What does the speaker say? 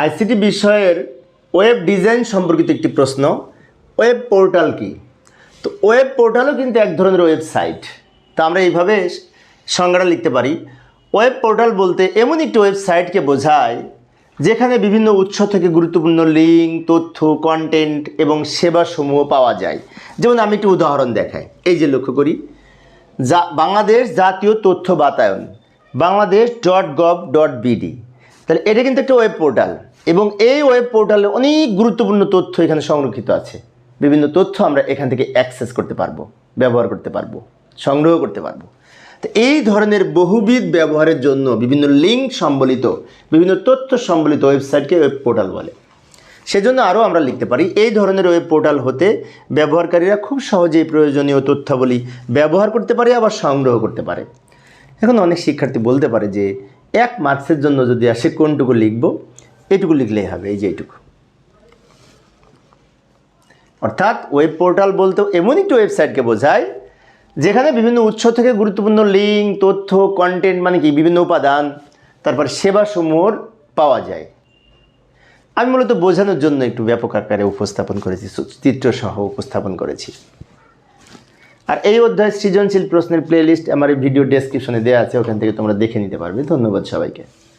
ICT বিষয়ের web design সম্পর্কিত একটি প্রশ্ন, ওয়েব পোর্টাল কি? তো ওয়েব পোর্টালও কিন্তু এক ধরনের ওয়েবসাইট। তা আমরা এইভাবে সংজ্ঞাটা লিখতে পারি। ওয়েব পোর্টাল বলতে এমন একটি ওয়েবসাইটকে বোঝায়, যেখানে বিভিন্ন উৎস থেকে গুরুত্বপূর্ণ লিঙ্ক, তথ্য কন্টেন্ট এবং সেবাসমূহ পাওয়া যায়। যেমন আমি একটি উদাহরণ দেখাই। এই যে লক্ষ্য করি, যা বাংলাদেশ জাতীয় তথ্য বাতায়ন, Bangladesh dot gov dot BD. তাহলে এটা কিন্তু একটা ওয়েব পোর্টাল। এবং এই ওয়েব পোর্টালে অনেক গুরুত্বপূর্ণ তথ্য এখানে সংরক্ষিত আছে। বিভিন্ন তথ্য আমরা এখান থেকে অ্যাক্সেস করতে পারব, ব্যবহার করতে পারব, সংগ্রহ করতে পারব। তো এই ধরনের বহুবিধ ব্যবহারের জন্য বিভিন্ন লিঙ্ক সম্বলিত, বিভিন্ন তথ্য সম্বলিত ওয়েবসাইটকে ওয়েব পোর্টাল বলে। সেজন্য আরও আমরা লিখতে পারি, এই ধরনের ওয়েব পোর্টাল হতে ব্যবহারকারীরা খুব সহজেই প্রয়োজনীয় তথ্যাবলী ব্যবহার করতে পারে, আবার সংগ্রহ করতে পারে। এখন অনেক শিক্ষার্থী বলতে পারে যে, এক মার্কসের জন্য যদি আসে কোনটুকু লিখব? এটুকু লিখলেই হবে, এই যে এইটুকু অর্থাৎ ওয়েব পোর্টাল বলতে এমন একটি ওয়েবসাইটকে বোঝায়, যেখানে বিভিন্ন উৎস থেকে গুরুত্বপূর্ণ লিঙ্ক তথ্য কন্টেন্ট মানে কি, বিভিন্ন উপাদান, তারপর সেবাসমূহ পাওয়া যায়। আমি মূলত বোঝানোর জন্য একটু ব্যাপক আকারে উপস্থাপন করেছি, চিত্রসহ উপস্থাপন করেছি। আর এই অধ্যায় সৃজনশীল প্রশ্নের প্লেলিস্ট আমার এই ভিডিও ডেসক্রিপশনে দেওয়া আছে, ওখান থেকে তোমরা দেখে নিতে পারবে। ধন্যবাদ সবাইকে।